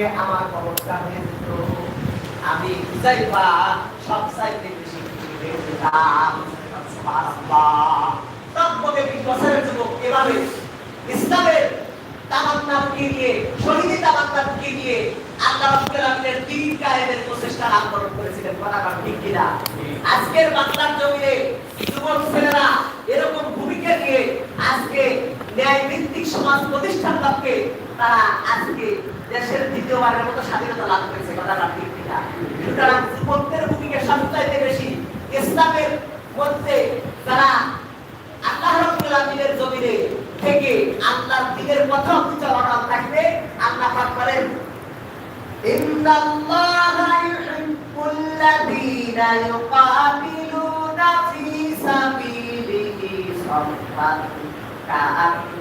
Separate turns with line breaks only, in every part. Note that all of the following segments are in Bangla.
নিয়ে আমার খবরটা হয়ে যেত আমি হুজাইফা সব চাইতে বেশি আজকের বাংলার জমিনে যুবক ছেলেরা এরকম ভূমিকা নিয়ে আজকে ন্যায় ভিত্তিক সমাজ প্রতিষ্ঠান লাভকে তারা আজকে দেশের দ্বিতীয়বারের মতো স্বাধীনতা লাভ করেছে, কথা কার ঠিক সুতরাং যুবকদের ভূমিকা সবচাইতে বেশি ইসলামের মধ্যে যারা আল্লাহ রাব্বুল আলামিনের জমিনে থেকে আল্লাহর দ্বীনের পথে চালানো থাকবে আল্লাহ পাক বলেন, ইন্নাল্লাহা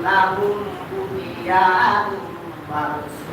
সুবহানাল্লাহু আকবার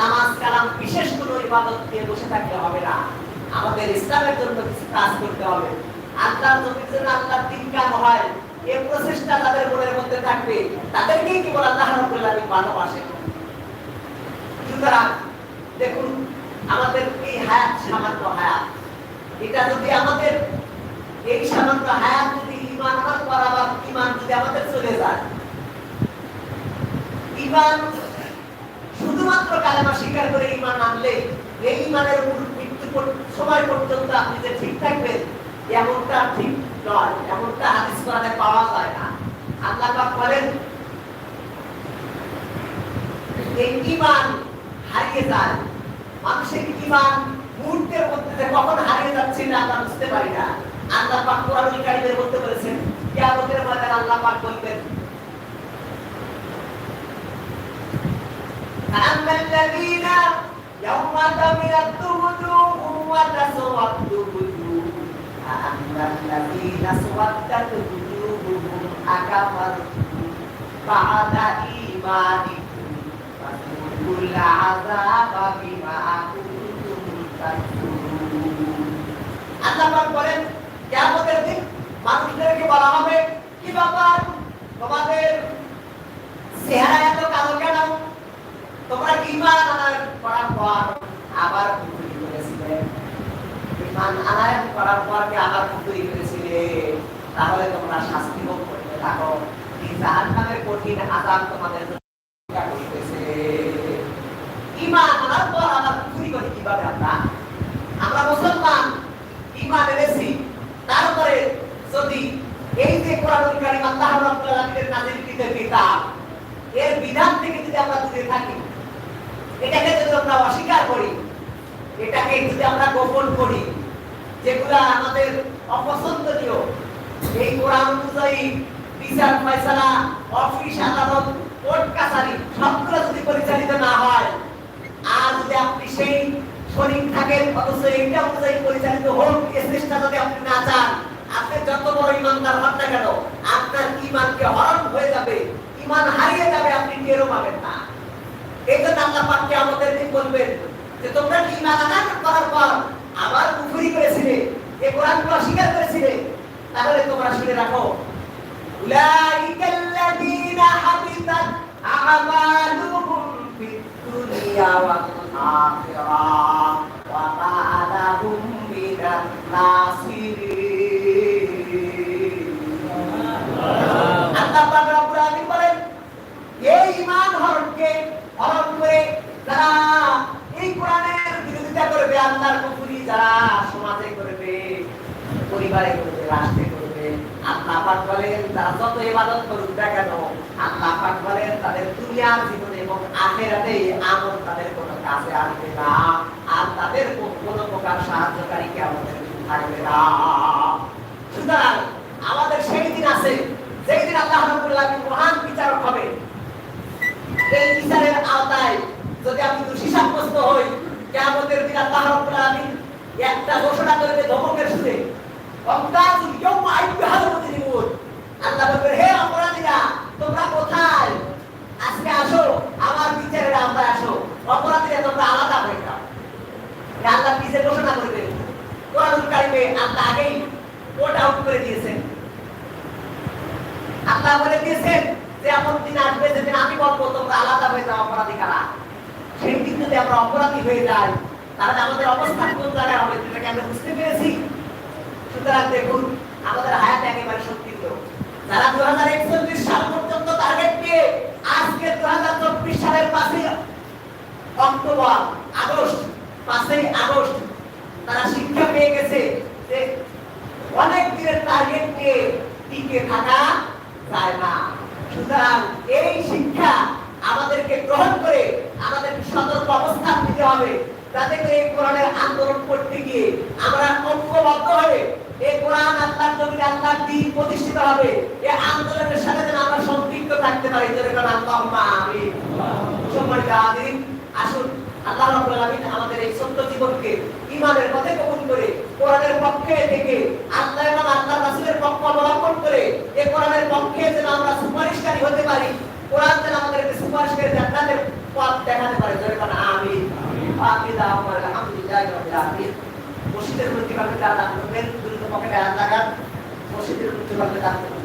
নামাজ, কালাম, বিশেষ কোনো ইবাদত দিয়ে বসে থাকলে হবে না। আমাদের ইসলামের জন্য কিছু কাজ করতে হবে। আল্লাহর জমির জন্য আল্লাহর দিন কাম হয় এই প্রচেষ্টা তাদের মনের মধ্যে থাকবে। তাদেরকেই কেবল আল্লাহ রাব্বুল আলামিন ভালোবাসে। সুতরাং দেখুন, আমাদের এই হায়াত সামান্য হায়াত। এটা যদি আমাদের এই সামান্য হায়াত যদি ইমান আমার করা ইমান যদি আমাদের চলে যায় ইমান শুধুমাত্র কালেমা স্বীকার করে ইমান আনলে এই ইমানের উপর মৃত্যু পর- সময় পর্যন্ত আপনি যে ঠিক থাকবেন এমনটা ঠিক নয় এমনটা হাদিস কোরআনে পাওয়া যায় না আল্লাহ পাক বলেন এই ইমান হারিয়ে যায় মানুষের ইমান মুহূর্তের মধ্যে যে কখন হারিয়ে যাচ্ছে না আমরা বুঝতে পারি না আল্লাহ পাক কোরআনুল কারীমের মধ্যে বলেছেন কিয়ামতের ময়দানে আল্লাহ পাক বলবেন أما الذين يوم تبيض وجوههم وتسود وجوه أما الذين اسودت وجوههم أكفرتم بعد إيمانكم فذوقوا العذاب بما كنتم تكفرون আল্লাহ পাক বলেন কিয়ামতের দিন মানুষদেরকে বলা হবে কি ব্যাপার তোমাদের চেহারা এত কালো কেন তোমরা কি ইমান আনার তাহলে তোমরা শাস্তি ভোগ করতে থাকো এই জাহান্নামের কঠিন আযাব তোমাদের করতেছে। ইমান আনার পর আবার কুফরি করি কীভাবে আমরা? আমরা মুসলমান ইমান এনেছি। তারপরে যদি এই যে কোরআনুল কারীম আল্লাহ রাব্বুল আলামিনের নাযিলকৃত কিতাব, এর বিধান থেকে যদি আমরা দূরে থাকি, এটাকে যদি আমরা অস্বীকার করি, এটাকে যদি আমরা গোপন করি, যেগুলা আমাদের অপছন্দনীয় এই কোরআন অনুযায়ী বিচার ফয়সালা, অফিস, আদালত, কোর্ট, কাছারি, সবগুলো যদি পরিচালিত না হয়, আর যদি আপনি সেই শরীর থাকেন, অথচ এইটা অনুযায়ী পরিচালিত হোক এই চেষ্টা যদি আপনি না চান, আপনি যত বড় ইমানদার হন না কেন, আপনার ইমানকে হরণ হয়ে যাবে, ইমান হারিয়ে যাবে, আপনি টেরও পাবেন না। এই জন্য আল্লাহ পাককে আমাদের বলবেন যে, তোমরা কি ইমান আনার করার পর আবার কুফরি করেছিলে? এই কোরআনকে অস্বীকার করেছিলে? তাহলে তোমরা শুনে রাখো। আল্লাহ বলেন এই ঈমান হরণকে হরণ করে যারা এই কোরআনের বিরোধিতা করবে, আল্লাহর কুফরি যারা সমাজে করবে, পরিবারে করবে, রাষ্ট্রে বলেন তারা যত ইবাদত করুক না কেন, আল্লাহ পাক বলেন, তাদের দুনিয়ার জীবনে এবং আখেরাতে আমল তাদের কোনো কাজে আসবে না। আর তাদের কোনো প্রকার সাহায্যকারী কে আমাদের থাকবে না। সুতরাং আমাদের সেই দিন আছে, যেই দিন আল্লাহ রাব্বুল মহান বিচারক হবে। এই বিচারের আওতায় যদি আমি দোষী সাব্যস্ত হই কেমতের দিন আল্লাহ রাব্বুল আলামিন একটা ঘোষণা করবে ধমকের সুরে, অমতাজুল ইয়াউমা আইয়ুহাল মুজরিমুন। আল্লাহ বলবে, হে অপরাধীরা, তোমরা কোথায়? আজকে আসো, আমার বিচারের আওতায় আসো। অপরাধীরা, তোমরা আলাদা হয়ে যাও। আল্লাহ নিজে ঘোষণা করবে কোরআনুল কারিমে আল্লাহ আগেই কোট আউট করে দিয়েছেন। আল্লাহ বলে দিয়েছেন যে, এমন দিন আসবে যেদিন আমি বলব, তোমরা আলাদা হয়ে যাও অপরাধী কারা সেই দিন যদি আমরা অপরাধী হয়ে যাই, তাহলে আমাদের অবস্থান কোন জায়গায় হবে? সেটাকে আমরা বুঝতে পেরেছি? সুতরাং দেখুন, আমাদের হায়াত একেবারে সত্যিত যারা দু হাজার একচল্লিশ সাল পর্যন্ত টার্গেট নিয়ে আজকে দু হাজার চব্বিশ সালের পাঁচই অক্টোবর, আগস্ট, পাঁচই আগস্ট তারা শিক্ষা পেয়ে গেছে যে অনেক দিনের টার্গেট নিয়ে টিকে থাকা যায় না। সুতরাং এই শিক্ষা আমাদেরকে গ্রহণ করে আমাদের সতর্ক অবস্থান নিতে হবে। যাতে করে এই কোরআনের আন্দোলন করতে গিয়ে আমরা ঐক্যবদ্ধ হয়ে এই কোরআন আল্লাহর জমিনে আল্লাহর দিন কোরআনের পক্ষে যেন আমরা সুপারিশকারী হতে পারি। কোরআন যেন আমাদেরকে জান্নাতের পথ দেখাতে পারে। আলামিন। মসজিদের মধ্যে কালকে দাঁড়ান ってくれ。